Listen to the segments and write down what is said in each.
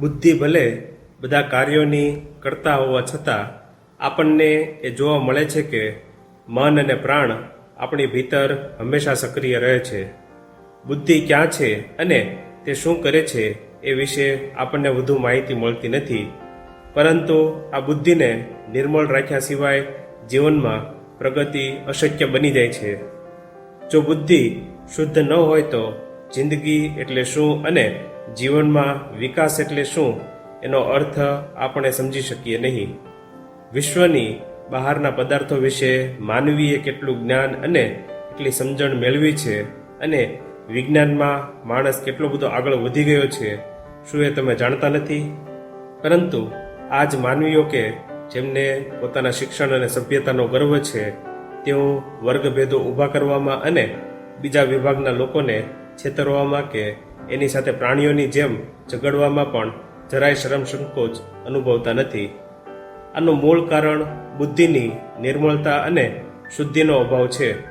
બુદ્ધિ ભલે બધા કાર્યોની કરતા હોવા છતાં આપણને એ જોવા મળે છે કે મન અને પ્રાણ આપણી ભીતર હંમેશા સક્રિય રહે છે. બુદ્ધિ ક્યાં છે અને તે શું કરે છે એ વિશે આપણને વધુ માહિતી મળતી નથી. પરંતુ આ બુદ્ધિને નિર્મળ રાખ્યા સિવાય જીવનમાં પ્રગતિ અશક્ય બની જાય છે. જો બુદ્ધિ શુદ્ધ ન હોય તો જિંદગી એટલે શું અને જીવનમાં વિકાસ એટલે શું? એનો અર્થ આપણે સમજી શકીએ નહીં. વિશ્વની બહારના પદાર્થો વિશે માનવીએ કેટલું જ્ઞાન અને કેટલી સમજણ મેળવી છે અને વિજ્ઞાનમાં માણસ કેટલો બધો આગળ વધી ગયો છે, શું એ તમે જાણતા નથી? પરંતુ આજ માનવીઓ કે જેમને પોતાના શિક્ષણ અને સભ્યતાનો ગર્વ છે, તેઓ વર્ગભેદો ઊભા કરવામાં અને બીજા વિભાગના લોકોને છેતરવામાં કે એની સાથે પ્રાણીઓની જેમ ઝઘડવામાં પણ જરાય શરમ સંકોચ અનુભવતા નથી. આનું મૂળ કારણ બુદ્ધિની નિર્મળતા અને શુદ્ધિનો અભાવ છે.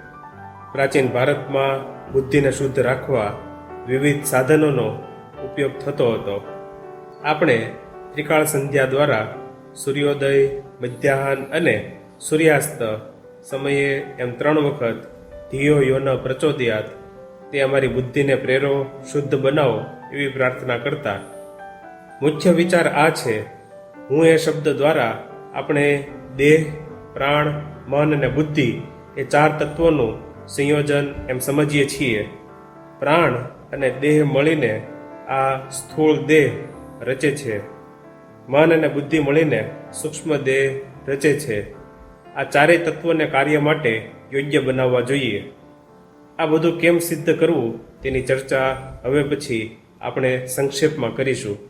પ્રાચીન ભારતમાં બુદ્ધિને શુદ્ધ રાખવા વિવિધ સાધનોનો ઉપયોગ થતો હતો. આપણે ત્રિકાળ સંધ્યા દ્વારા સૂર્યોદય, મધ્યાહન અને સૂર્યાસ્ત સમયે એમ ત્રણ વખત ધિયો યોન પ્રચોદયાત તે અમારી બુદ્ધિને પ્રેરો, શુદ્ધ બનાવો એવી પ્રાર્થના કરતા. મુખ્ય વિચાર આ છે, હું એ શબ્દ દ્વારા આપણે દેહ, પ્રાણ, મન અને બુદ્ધિ એ ચાર તત્વોનું સંયોજન એમ સમજીએ છીએ. પ્રાણ અને દેહ મળીને આ સ્થૂળ દેહ રચે છે. મન અને બુદ્ધિ મળીને સૂક્ષ્મ દેહ રચે છે. આ ચારેય તત્વોને કાર્ય માટે યોગ્ય બનાવવા જોઈએ. આ બધું કેમ સિદ્ધ કરવું તેની ચર્ચા હવે પછી આપણે સંક્ષેપમાં કરીશું.